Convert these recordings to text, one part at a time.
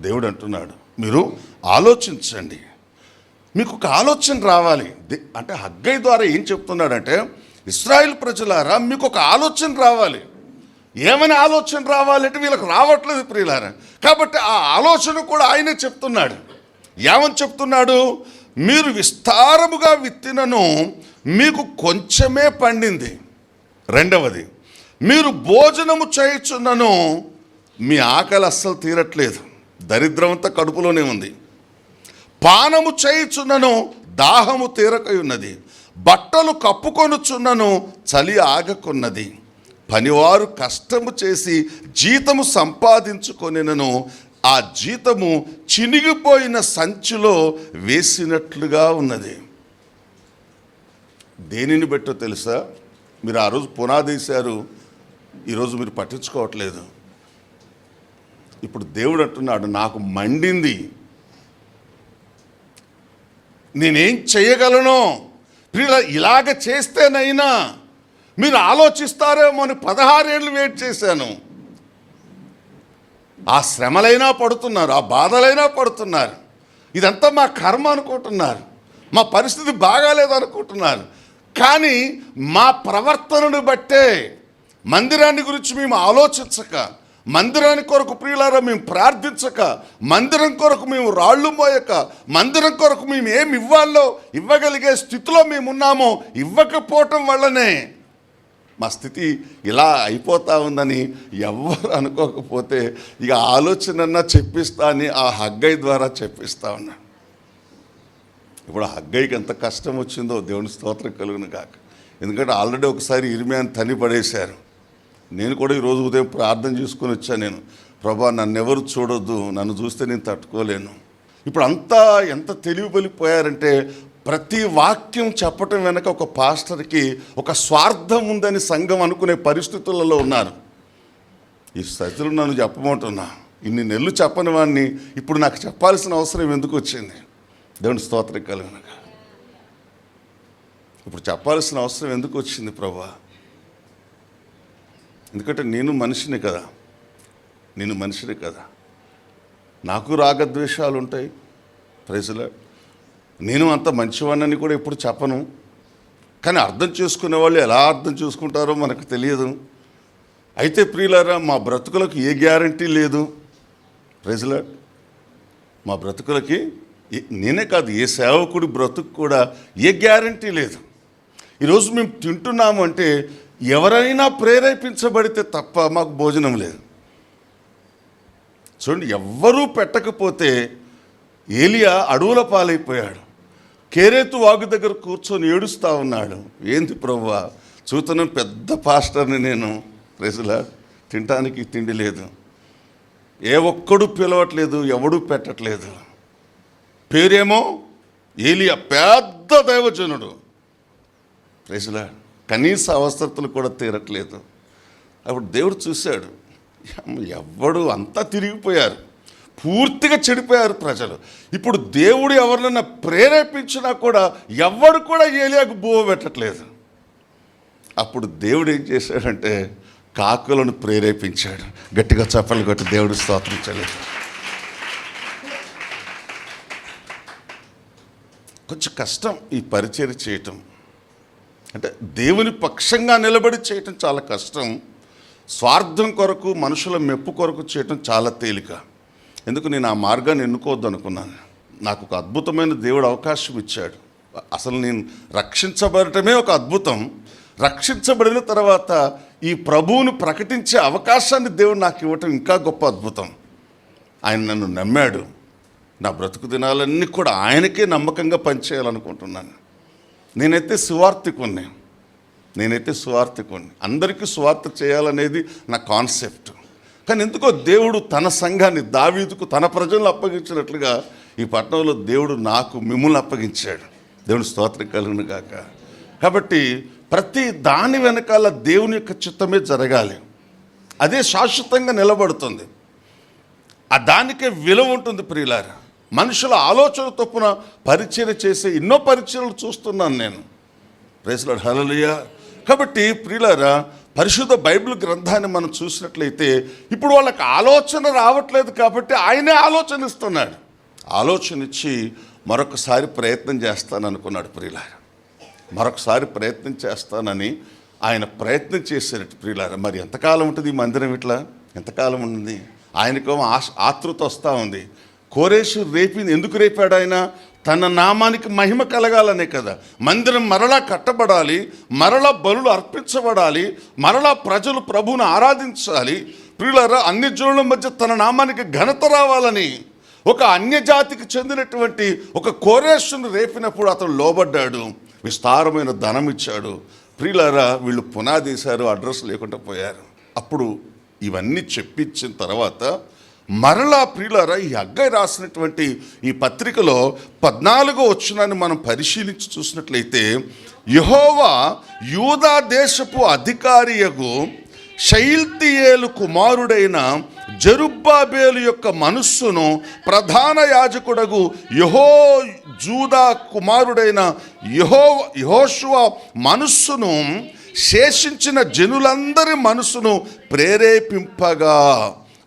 దేవుడు అంటున్నాడు మీరు ఆలోచించండి. మీకు ఒక ఆలోచన రావాలి. అంటే హగ్గై ద్వారా ఏం చెప్తున్నాడంటే ఇస్రాయిల్ ప్రజలారా మీకు ఒక ఆలోచన రావాలి. ఏమైనా ఆలోచన రావాలంటే వీళ్ళకి రావట్లేదు ప్రియులారా. కాబట్టి ఆ ఆలోచన కూడా ఆయనే చెప్తున్నాడు. ఏమని చెప్తున్నాడు? మీరు విస్తారముగా విత్తినను మీకు కొంచెమే పండింది. రెండవది మీరు భోజనము చేయుచున్నను మీ ఆకలి అస్సలు తీరట్లేదు. దరిద్రం అంతా కడుపులోనే ఉంది. పానము చేయుచున్నను దాహము తీరకై ఉన్నది బట్టలు కప్పుకొనుచున్నను చలి ఆగకున్నది. పనివారు కష్టము చేసి జీతము సంపాదించుకొనినను ఆ జీతము చినిగిపోయిన సంచిలో వేసినట్లుగా ఉన్నది. దేనిని బట్టో తెలుసా? మీరు ఆ రోజు పునాదేశారు ఈరోజు మీరు పట్టించుకోవట్లేదు. ఇప్పుడు దేవుడు అంటున్నాడు నాకు మండింది. నేనేం చేయగలను? ప్రియుల ఇలాగ చేస్తేనైనా మీరు ఆలోచిస్తారేమో అని పదహారేళ్ళు వెయిట్ చేశాను. ఆ శ్రమలైనా పడుతున్నారు ఆ బాధలైనా పడుతున్నారు. ఇదంతా మా కర్మ అనుకుంటున్నారు. మా పరిస్థితి బాగాలేదనుకుంటున్నారు కానీ మా ప్రవర్తనను బట్టే మందిరాన్ని గురించి మేము ఆలోచించక మందిరాని కొరకు ప్రియులారా మేము ప్రార్థించక మందిరం కొరకు మేము రాళ్ళు మోయక మందిరం కొరకు మేము ఏమి ఇవ్వాలో ఇవ్వగలిగే స్థితిలో మేము ఉన్నామో ఇవ్వకపోవటం వల్లనే మా స్థితి ఇలా అయిపోతా ఉందని ఎవ్వరు అనుకోకపోతే ఇక ఆలోచనన్నా చెప్పిస్తా అని ఆ హగ్గై ద్వారా చెప్పిస్తా ఉన్నాను ఇప్పుడు హగ్గైకి ఎంత కష్టం వచ్చిందో దేవుని స్తోత్రం కలుగును కాక ఎందుకంటే ఆల్రెడీ ఒకసారి ఇరిమియాని తని పడేశారు నేను కూడా ఈరోజు ఉదయం ప్రార్థన చేసుకొని వచ్చాను నేను. ప్రభా నన్ను ఎవరు చూడొద్దు నన్ను చూస్తే నేను తట్టుకోలేను. ఇప్పుడు అంతా ఎంత తెలివిపలిపోయారంటే ప్రతి వాక్యం చెప్పటం వెనక ఒక పాస్టర్కి ఒక స్వార్థం ఉందని సంఘం అనుకునే పరిస్థితులలో ఉన్నారు. ఈ స్థితిలో నన్ను చెప్పమంటున్నా. ఇన్ని నెలలు చెప్పని వాడిని ఇప్పుడు నాకు చెప్పాల్సిన అవసరం ఎందుకు వచ్చింది? దేవుని స్తోత్రం కలిగినగా. ఇప్పుడు చెప్పాల్సిన అవసరం ఎందుకు వచ్చింది ప్రభా? ఎందుకంటే నేను మనిషిని కదా. నేను మనిషిని కదా. నాకు రాగద్వేషాలు ఉంటాయి. ప్రజలు నేను అంత మంచివాడిని కూడా ఎప్పుడు చెప్పను. కానీ అర్థం చేసుకునే వాళ్ళు ఎలా అర్థం చేసుకుంటారో మనకు తెలియదు. అయితే ప్రియులారా మా బ్రతుకులకు ఏ గ్యారంటీ లేదు. ప్రజల మా బ్రతుకులకి నేనే కాదు ఏ సేవకుడి బ్రతుకు కూడా ఏ గ్యారంటీ లేదు. ఈరోజు మేము తింటున్నాము అంటే ఎవరైనా ప్రేరేపించబడితే తప్ప మాకు భోజనం లేదు. చూడండి ఎవ్వరూ పెట్టకపోతే ఏలియా అడవుల పాలైపోయాడు. కేరేతు వాగు దగ్గర కూర్చొని ఏడుస్తూ ఉన్నాడు. ఏంది ప్రవ్వా చూతున్న పెద్ద పాస్టర్ని నేను ప్రజలా తినటానికి తిండి లేదు. ఏ ఒక్కడు పిలవట్లేదు ఎవడు పెట్టట్లేదు. పేరేమో ఏలియా పెద్ద దైవజనుడు. ప్రజల కనీస అవసరతలు కూడా తీరట్లేదు. అప్పుడు దేవుడు చూశాడు ఎవడు ఎవ్వడు అంతా తిరిగిపోయారు. పూర్తిగా చెడిపోయారు ప్రజలు. ఇప్పుడు దేవుడు ఎవరినైనా ప్రేరేపించినా కూడా ఎవడు కూడా ఏలియాకు బువ పెట్టట్లేదు. అప్పుడు దేవుడు ఏం చేశాడంటే కాకులను ప్రేరేపించాడు. గట్టిగా చెప్పలు కొట్టి దేవుడు స్తోత్రించలేదు కొంచెం కష్టం ఈ పరిచయం చేయటం. అంటే దేవుని పక్షంగా నిలబడి చేయటం చాలా కష్టం. స్వార్థం కొరకు మనుషుల మెప్పు కొరకు చేయటం చాలా తేలిక. ఎందుకు నేను ఆ మార్గాన్ని ఎన్నుకోవద్దు అనుకున్నాను. నాకు ఒక అద్భుతమైన దేవుడు అవకాశం ఇచ్చాడు. అసలు నేను రక్షించబడటమే ఒక అద్భుతం. రక్షించబడిన తర్వాత ఈ ప్రభువును ప్రకటించే అవకాశాన్ని దేవుడు నాకు ఇవ్వటం ఇంకా గొప్ప అద్భుతం. ఆయన నన్ను నమ్మాడు. నా బ్రతుకు దినాలన్నీ కూడా ఆయనకే నమ్మకంగా పనిచేయాలనుకుంటున్నాను. నేనైతే సువార్థికుణ్ణి. నేనైతే సువార్థికుణ్ణి. అందరికీ సువార్త చేయాలనేది నా కాన్సెప్ట్. కానీ ఎందుకో దేవుడు తన సంఘాన్ని దావీదుకు తన ప్రజలను అప్పగించినట్లుగా ఈ పట్టణంలో దేవుడు నాకు మిమ్మల్ని అప్పగించాడు. దేవుని స్తోత్రం కలుగును గాక. కాబట్టి ప్రతి దాని వెనకాల దేవుని యొక్క చిత్తమే జరగాలి. అదే శాశ్వతంగా నిలబడుతుంది. ఆ దానికే విలువ ఉంటుంది ప్రియులారా. మనుషుల ఆలోచన తప్పున పరిచయం చేసే ఎన్నో పరిచయలు చూస్తున్నాను నేను. ప్రేసులాడు హలలియ కాబట్టి ప్రియులారా పరిశుద్ధ బైబిల్ గ్రంథాన్ని మనం చూసినట్లయితే ఇప్పుడు వాళ్ళకి ఆలోచన రావట్లేదు కాబట్టి ఆయనే ఆలోచన ఇస్తున్నాడు ఆలోచన ఇచ్చి మరొకసారి ప్రయత్నం చేస్తాను అనుకున్నాడు ప్రియులార. మరొకసారి ప్రయత్నం చేస్తానని ఆయన ప్రయత్నం చేశారట ప్రియులార. మరి ఎంతకాలం ఉంటుంది ఈ మందిరం ఇట్లా? ఎంతకాలం ఉంటుంది? ఆయనకు ఆశ ఆతృత వస్తూ ఉంది. కోరేషు రేపింది ఎందుకు రేపాడు ఆయన? తన నామానికి మహిమ కలగాలనే కదా. మందిరం మరలా కట్టబడాలి మరలా బలులు అర్పించబడాలి మరలా ప్రజలు ప్రభువును ఆరాధించాలి. ప్రియులరా అన్ని జనుల మధ్య తన నామానికి ఘనత రావాలని ఒక అన్యజాతికి చెందినటువంటి ఒక కోరేషును రేపినప్పుడు అతను లోబడ్డాడు విస్తారమైన ధనం ఇచ్చాడు. ప్రియులారా వీళ్ళు పునాదేశారు అడ్రస్ లేకుండా పోయారు. అప్పుడు ఇవన్నీ చెప్పించిన తర్వాత మరలా ప్రియులారా ఈ అగ్గై రాసినటువంటి ఈ పత్రికలో పద్నాలుగో వచ్చినాన్ని మనం పరిశీలించి చూసినట్లయితే యహోవా యూదా దేశపు అధికారియగు షైల్తియేలు కుమారుడైన జరుబ్బాబేలు యొక్క మనస్సును ప్రధాన యాజకుడగు యహో జూదా కుమారుడైన యహో యహోషువ మనస్సును శేషించిన జనులందరి మనసును ప్రేరేపింపగా.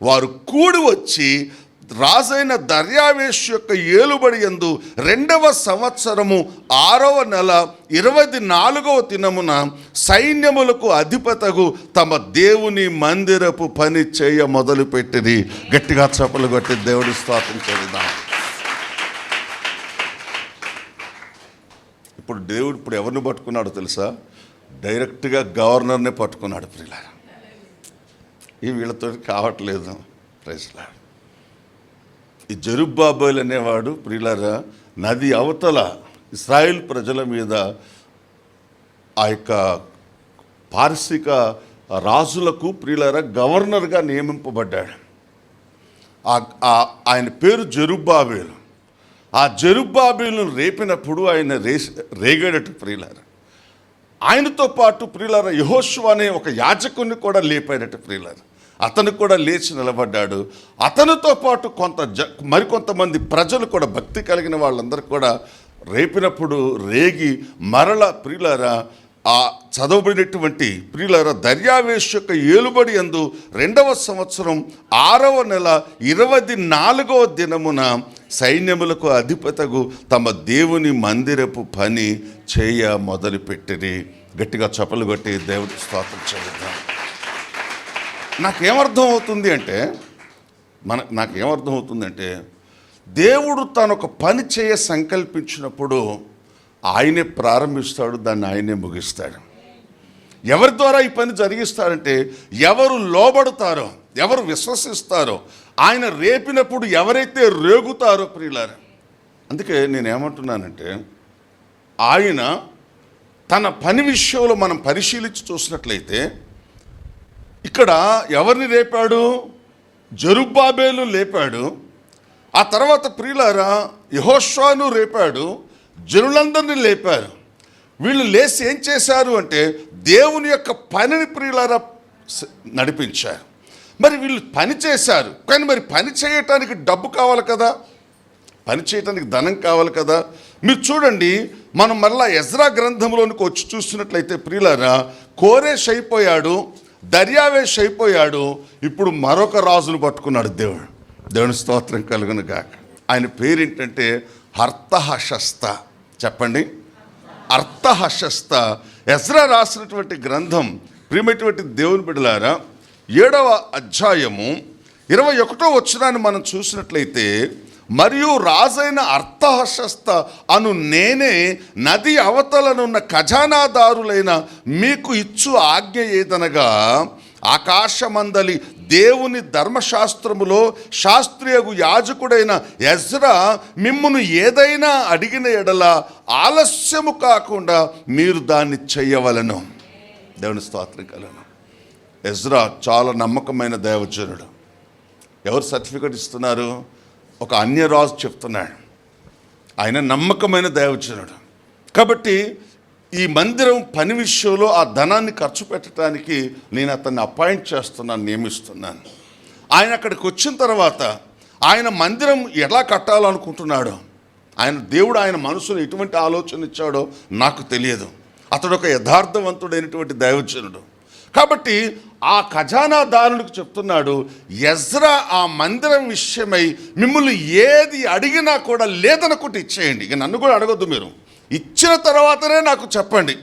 వారు కూడి వచ్చి రాజైన దర్యావేష్ యొక్క ఏలుబడి ఎందు రెండవ సంవత్సరము ఆరవ నెల ఇరవై నాలుగవ దినమున సైన్యములకు అధిపతకు తమ దేవుని మందిరపు పని చేయ మొదలుపెట్టింది. గట్టిగా చప్పలు కొట్టి దేవుడి స్తోత్రం ఇప్పుడు దేవుడు ఇప్పుడు ఎవరిని పట్టుకున్నాడో తెలుసా? డైరెక్ట్గా గవర్నర్నే పట్టుకున్నాడు ప్రియుల ఈ వీళ్ళతో కావట్లేదు. ప్రైజ్లా. ఈ జరుబ్బాబోయ్ అనేవాడు ప్రియులరా నది అవతల ఇస్రాయిల్ ప్రజల మీద ఆ యొక్క పార్శిక రాజులకు ప్రియులరా గవర్నర్గా నియమింపబడ్డాడు. ఆ- ఆయన పేరు జరుబ్బాబేలు. ఆ జరుబ్బాబేలు రేపినప్పుడు ఆయన రేస్ రేగాడట ప్రియులారా. ఆయనతో పాటు ప్రియులార యహోషు అనే ఒక యాజకుని కూడా లేపాడట ప్రియులార. అతను కూడా లేచి నిలబడ్డాడు. అతనితో పాటు కొంత జ మరికొంతమంది ప్రజలు కూడా భక్తి కలిగిన వాళ్ళందరూ కూడా రేపినప్పుడు రేగి మరల ప్రియులారా ఆ చదవబడినటువంటి ప్రియులారా దర్యావేష్ యొక్క ఏలుబడి ఎందు రెండవ సంవత్సరం ఆరవ నెల ఇరవై నాలుగవ దినమున సైన్యములకు అధిపతగు తమ దేవుని మందిరపు పని చేయ మొదలుపెట్టిరి. గట్టిగా చెప్పలు కొట్టి దేవుడికి స్తోత్రం చేద్దాం నాకేమర్థం అవుతుంది అంటే మన నాకేమర్థం అవుతుందంటే దేవుడు తను ఒక పని చేయ సంకల్పించినప్పుడు ఆయనే ప్రారంభిస్తాడు దాన్ని ఆయనే ముగిస్తాడు. ఎవరి ద్వారా ఈ పని జరిగిస్తారంటే ఎవరు లోబడతారో ఎవరు విశ్వసిస్తారో ఆయన రేపినప్పుడు ఎవరైతే రేగుతారో ప్రియులారు అందుకే నేను ఏమంటున్నానంటే ఆయన తన పని విషయంలో మనం పరిశీలించి చూసినట్లయితే ఇక్కడ ఎవరిని రేపాడు జరుబ్బాబేలు లేపాడు. ఆ తర్వాత ప్రియులారా యహోష్వాను రేపాడు జనులందరినీ లేపారు. వీళ్ళు లేచి ఏం చేశారు అంటే దేవుని యొక్క పనిని ప్రియులారా నడిపించారు. మరి వీళ్ళు పని చేశారు. కానీ మరి పని చేయటానికి డబ్బు కావాలి కదా? పని చేయటానికి ధనం కావాలి కదా? మీరు చూడండి మనం మరలా ఎజ్రా గ్రంథంలోనికి వచ్చి చూస్తున్నట్లయితే ప్రియులారా కోరేష్ అయిపోయాడు. దర్యావేష్ అయిపోయాడు ఇప్పుడు మరొక రాజును పట్టుకున్నాడు దేవుడు. దేవుని స్తోత్రం కలుగును గాక ఆయన పేరేంటంటే హర్తహశస్త చెప్పండి. అర్థహశస్త ఎజ్రా రాసినటువంటి గ్రంథం ప్రియమైనటువంటి దేవుని బిడలారా ఏడవ అధ్యాయము ఇరవై ఒకటో వచ్చినాన్ని మనం చూసినట్లయితే మరియు రాజైన అర్థహశస్త అను నేనే నది అవతలనున్న ఖజానాదారులైన మీకు ఇచ్చు ఆజ్ఞ ఏదనగా ఆకాశమందలి దేవుని ధర్మశాస్త్రములో శాస్త్రీయగు యాజకుడైన ఎజ్రా మిమ్మును ఏదైనా అడిగిన ఎడల ఆలస్యము కాకుండా మీరు దాన్ని చెయ్యవలను దేవుని స్తోత్రం కలను ఎజ్రా చాలా నమ్మకమైన దైవజనుడు. ఎవరు సర్టిఫికెట్ ఇస్తున్నారు? ఒక అన్యరాజు చెప్తున్నాడు. ఆయన నమ్మకమైన దైవజనుడు. కాబట్టి ఈ మందిరం పని విషయంలో ఆ ధనాన్ని ఖర్చు పెట్టడానికి నేను అతన్ని అపాయింట్ చేస్తున్నాను నియమిస్తున్నాను. ఆయన అక్కడికి వచ్చిన తర్వాత ఆయన మందిరం ఎలా కట్టాలనుకుంటున్నాడో ఆయన దేవుడు ఆయన మనసును ఎటువంటి ఆలోచన ఇచ్చాడో నాకు తెలియదు. అతడు ఒక యథార్థవంతుడైనటువంటి దైవజనుడు. కాబట్టి ఆ ఖజానాదారుడికి చెప్తున్నాడు ఎజ్రా ఆ మందిరం విషయమై మిమ్మల్ని ఏది అడిగినా కూడా లేదనుకుంటే ఇచ్చేయండి. ఇక నన్ను కూడా అడగొద్దు మీరు. ఇచ్చిన తర్వాతనే నాకు చెప్పండి.